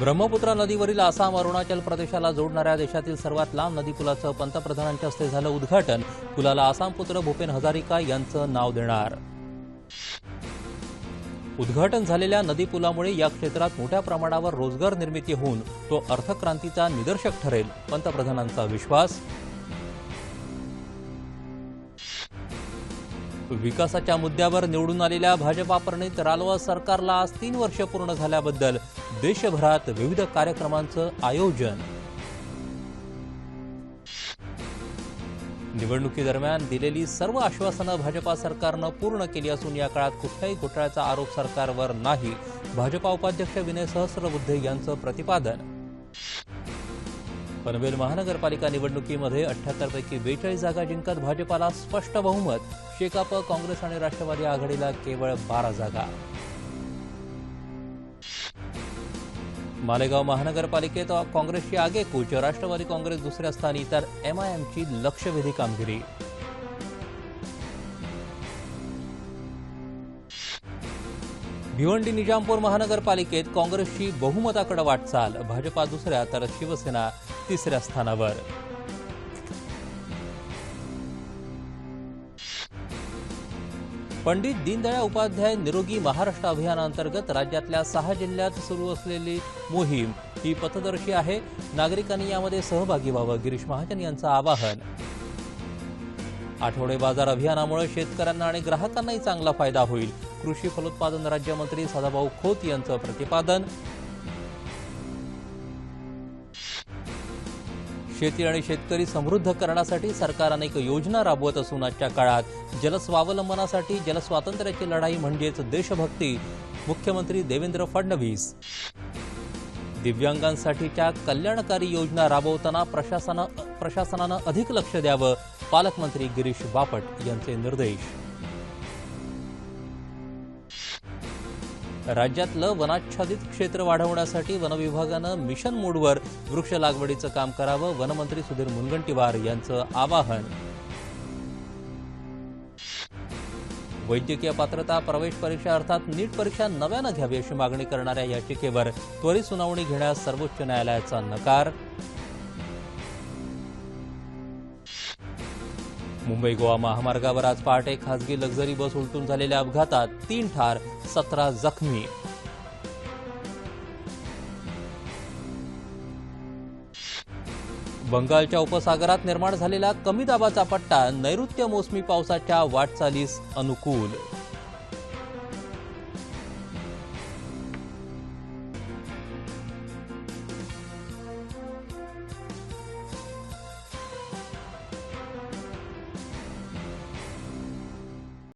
ब्रह्मपुत्रा नदीवरील आसाम अरुणाचल प्रदेशाला जोडणाऱ्या देशातील सर्वात लांब नदीपुलाचं पंतप्रधानांच्या हस्ते झालं उद्घाटन. पुलाला आसाम पुत्र भूपेन हजारिका यांचं नाव देणार. उद्घाटन झालेल्या नदीपुलामुळे या क्षेत्रात मोठ्या प्रमाणावर रोजगार निर्मिती होऊन तो अर्थक्रांतीचा निदर्शक ठरेल पंतप्रधानांचा विश्वास. विकासाच्या मुद्द्यावर निवडून आलेल्या भाजपा प्रणित रालोआ सरकारला आज तीन वर्ष पूर्ण झाल्याबद्दल देशभरात विविध कार्यक्रमांचं आयोजन. निवडणुकीदरम्यान दिलेली सर्व आश्वासनं भाजपा सरकारनं पूर्ण केली असून या काळात कुठल्याही घोटाळ्याचा आरोप सरकारवर नाही. भाजपा उपाध्यक्ष विनय सहस्रबुद्धे यांचं प्रतिपादन. पनवेल महानगरपालिका निवडणुकीमध्ये अठ्ठ्याहत्तरपैकी बेचाळीस जागा जिंकत भाजपाला स्पष्ट बहुमत. शेकाप काँग्रेस आणि राष्ट्रवादी आघाडीला केवळ बारा जागा. मालेगाव महानगरपालिकेत काँग्रेसची आगेकूच राष्ट्रवादी काँग्रेस दुसऱ्या स्थानी तर एमआयएमची लक्षवेधी कामगिरी. भिवंडी निजामपूर महानगरपालिकेत काँग्रेसची बहुमताकडे वाटचाल भाजपा दुसऱ्या तर शिवसेना तिसऱ्या स्थानावर. पंडित दीनदयाळ उपाध्याय निरोगी महाराष्ट्र अभियानांतर्गत राज्यातल्या सहा जिल्ह्यात सुरू असलेली मोहीम ही पथदर्शी आहे. नागरिकांनी यामध्ये सहभागी व्हावं गिरीश महाजन यांचं आवाहन. आठवडे बाजार अभियानामुळे शेतकऱ्यांना आणि ग्राहकांनाही चांगला फायदा होईल. कृषी फलोत्पादन राज्यमंत्री सदाभाऊ खोत यांचं प्रतिपादन. शेती आणि शेतकरी समृद्ध करण्यासाठी सरकार अनेक योजना राबवत असून आजच्या काळात जलस्वावलंबनासाठी जलस्वातंत्र्याची लढाई म्हणजेच देशभक्ती. मुख्यमंत्री देवेंद्र फडणवीस. दिव्यांगांसाठीच्या कल्याणकारी योजना राबवताना प्रशासना प्रशासनानं अधिक लक्ष द्यावं पालकमंत्री गिरीश बापट यांचे निर्देश. राज्यातलं वनाच्छादित क्षेत्र वाढवण्यासाठी वनविभागानं मिशन मोडवर वृक्ष लागवडीचं काम करावं वनमंत्री सुधीर मुनगंटीवार यांचं आवाहन. वैद्यकीय पात्रता प्रवेश परीक्षा अर्थात नीट परीक्षा नव्यानं घ्यावी अशी मागणी करणाऱ्या याचिकेवर त्वरित सुनावणी घेण्यास सर्वोच्च न्यायालयाचा नकार. मुंबई गोवा महामार्गावर आज पहाटे खासगी लक्झरी बस उलटून झालेल्या अपघातात तीन ठार सतरा जखमी. बंगालच्या उपसागरात निर्माण झालेला कमी दाबाचा पट्टा नैऋत्य मोसमी पावसाच्या वाटचालीस अनुकूल.